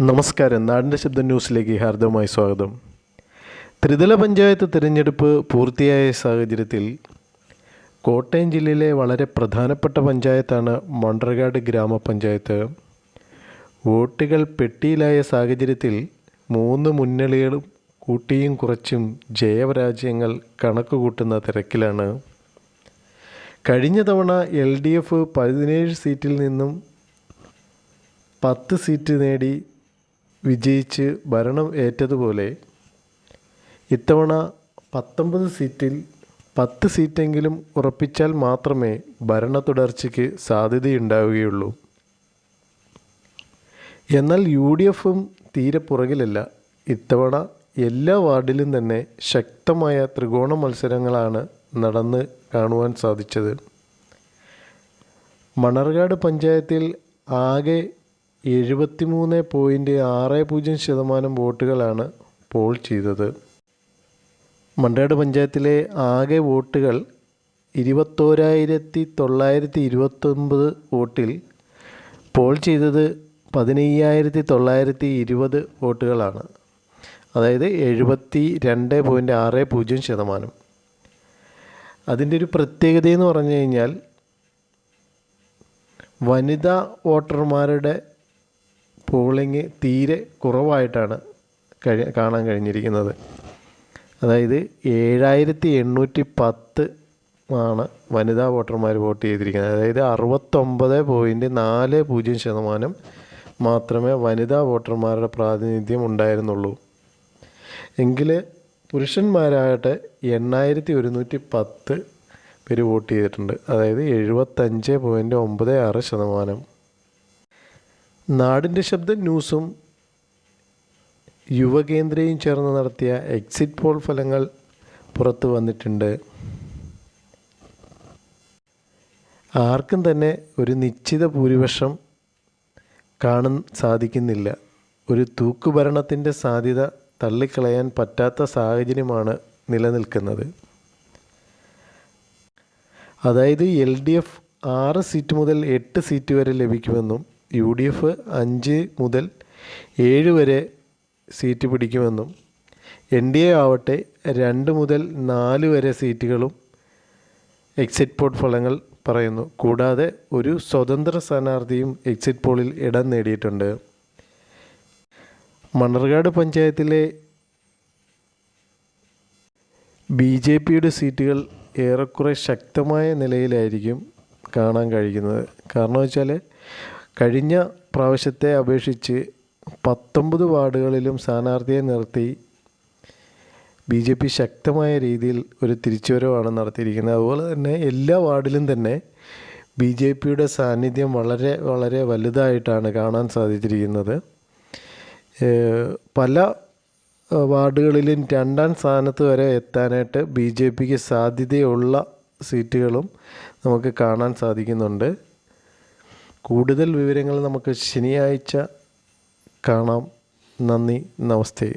നമസ്കാരം. നാടിന്റെ ശബ്ദം ന്യൂസിലേക്ക് ഹാർദവമായി സ്വാഗതം. ത്രിതല പഞ്ചായത്ത് തിരഞ്ഞെടുപ്പ് പൂർത്തിയായ സാഹചര്യത്തിൽ കോട്ടയം ജില്ലയിലെ വളരെ പ്രധാനപ്പെട്ട പഞ്ചായത്താണ് മണ്ടർകാട് ഗ്രാമപഞ്ചായത്ത്. വോട്ടുകൾ പെട്ടിയിലായ സാഹചര്യത്തിൽ മൂന്ന് മുന്നണികളും കൂട്ടിയും കുറച്ചും ജയപരാജയങ്ങൾ കണക്ക് കൂട്ടുന്ന തിരക്കിലാണ്. കഴിഞ്ഞ തവണ എൽ ഡി എഫ് പതിനേഴ് സീറ്റിൽ നിന്നും പത്ത് സീറ്റ് നേടി വിജയിച്ച് ഭരണം ഏറ്റതുപോലെ ഇത്തവണ പത്തൊമ്പത് സീറ്റിൽ പത്ത് സീറ്റെങ്കിലും ഉറപ്പിച്ചാൽ മാത്രമേ ഭരണ തുടർച്ചയ്ക്ക് സാധ്യതയുണ്ടാവുകയുള്ളൂ. എന്നാൽ യു ഡി എഫും തീരെ പുറകിലല്ല. ഇത്തവണ എല്ലാ വാർഡിലും തന്നെ ശക്തമായ ത്രികോണ മത്സരങ്ങളാണ് നടന്ന് കാണുവാൻ സാധിച്ചത്. മണർകാട് പഞ്ചായത്തിൽ ആകെ എഴുപത്തിമൂന്ന് പോയിന്റ് ആറ് പൂജ്യം ശതമാനം വോട്ടുകളാണ് പോൾ ചെയ്തത്. മണ്ടേട് പഞ്ചായത്തിലെ ആകെ വോട്ടുകൾ ഇരുപത്തോരായിരത്തി തൊള്ളായിരത്തി ഇരുപത്തൊൻപത് വോട്ടിൽ. പോൾ ചെയ്തത് പതിനയ്യായിരത്തി തൊള്ളായിരത്തി ഇരുപത് വോട്ടുകളാണ്. അതായത് എഴുപത്തി രണ്ട് പോയിന്റ് ആറ് പൂജ്യം ശതമാനം. അതിന്റെ ഒരു പ്രത്യേകതയെന്ന് പറഞ്ഞു കഴിഞ്ഞാൽ വനിതാ വോട്ടർമാരുടെ പോളിംഗ് തീരെ കുറവായിട്ടാണ് കഴി കാണാൻ കഴിഞ്ഞിരിക്കുന്നത്. അതായത് ഏഴായിരത്തി എണ്ണൂറ്റി പത്ത് ആണ് വനിതാ വോട്ടർമാർ വോട്ട് ചെയ്തിരിക്കുന്നത്. അതായത് അറുപത്തൊമ്പത് പോയിന്റ് നാല് പൂജ്യം ശതമാനം മാത്രമേ വനിതാ വോട്ടർമാരുടെ പ്രാതിനിധ്യം ഉണ്ടായിരുന്നുള്ളൂ. എങ്കിൽ പുരുഷന്മാരാകട്ടെ എണ്ണായിരത്തി ഒരുന്നൂറ്റി പത്ത് പേര് വോട്ട് ചെയ്തിട്ടുണ്ട്. അതായത് എഴുപത്തഞ്ച് പോയിന്റ് ഒമ്പത് ആറ് ശതമാനം. നാടിന്റെ ശബ്ദം ന്യൂസും യുവകേന്ദ്രയും ചേർന്ന് നടത്തിയ എക്സിറ്റ് പോൾ ഫലങ്ങൾ പുറത്തു വന്നിട്ടുണ്ട്. ആർക്കും തന്നെ ഒരു നിശ്ചിത ഭൂരിപക്ഷം കാണാൻ സാധിക്കുന്നില്ല. ഒരു തൂക്കുഭരണത്തിന്റെ സാധ്യത തള്ളിക്കളയാൻ പറ്റാത്ത സാഹചര്യമാണ് നിലനിൽക്കുന്നത്. അതായത് എൽ ഡി എഫ് ആറ് സീറ്റ് മുതൽ എട്ട് സീറ്റ് വരെ ലഭിക്കുമെന്നും യു ഡി എഫ് അഞ്ച് മുതൽ ഏഴ് വരെ സീറ്റ് പിടിക്കുമെന്നും എൻ ഡി എ ആവട്ടെ രണ്ട് മുതൽ നാല് വരെ സീറ്റുകളും എക്സിറ്റ് പോൾ ഫലങ്ങൾ പറയുന്നു. കൂടാതെ ഒരു സ്വതന്ത്ര സ്ഥാനാർത്ഥിയും എക്സിറ്റ് പോളിൽ ഇടം നേടിയിട്ടുണ്ട്. മണർകാട് പഞ്ചായത്തിലെ ബി ജെ പിയുടെ സീറ്റുകൾ ഏറെക്കുറെ ശക്തമായ നിലയിലായിരിക്കും കാണാൻ കഴിയുന്നത്. കാരണം വെച്ചാൽ കഴിഞ്ഞ പ്രാവശ്യത്തെ അപേക്ഷിച്ച് പത്തൊമ്പത് വാർഡുകളിലും സ്ഥാനാർത്ഥിയെ നിർത്തി ബി ജെ പി ശക്തമായ രീതിയിൽ ഒരു തിരിച്ചുവരവാണ് നടത്തിയിരിക്കുന്നത്. അതുപോലെ തന്നെ എല്ലാ വാർഡിലും തന്നെ ബി ജെ പിയുടെ സാന്നിധ്യം വളരെ വളരെ വലുതായിട്ടാണ് കാണാൻ സാധിച്ചിരിക്കുന്നത്. പല വാർഡുകളിലും രണ്ടാം സ്ഥാനത്ത് വരെ എത്താനായിട്ട് ബി ജെ പിക്ക് സാധ്യതയുള്ള സീറ്റുകളും നമുക്ക് കാണാൻ സാധിക്കുന്നുണ്ട്. കൂടുതൽ വിവരങ്ങൾ നമുക്ക് ശനിയാഴ്ച കാണാം. നന്ദി നമസ്തേ.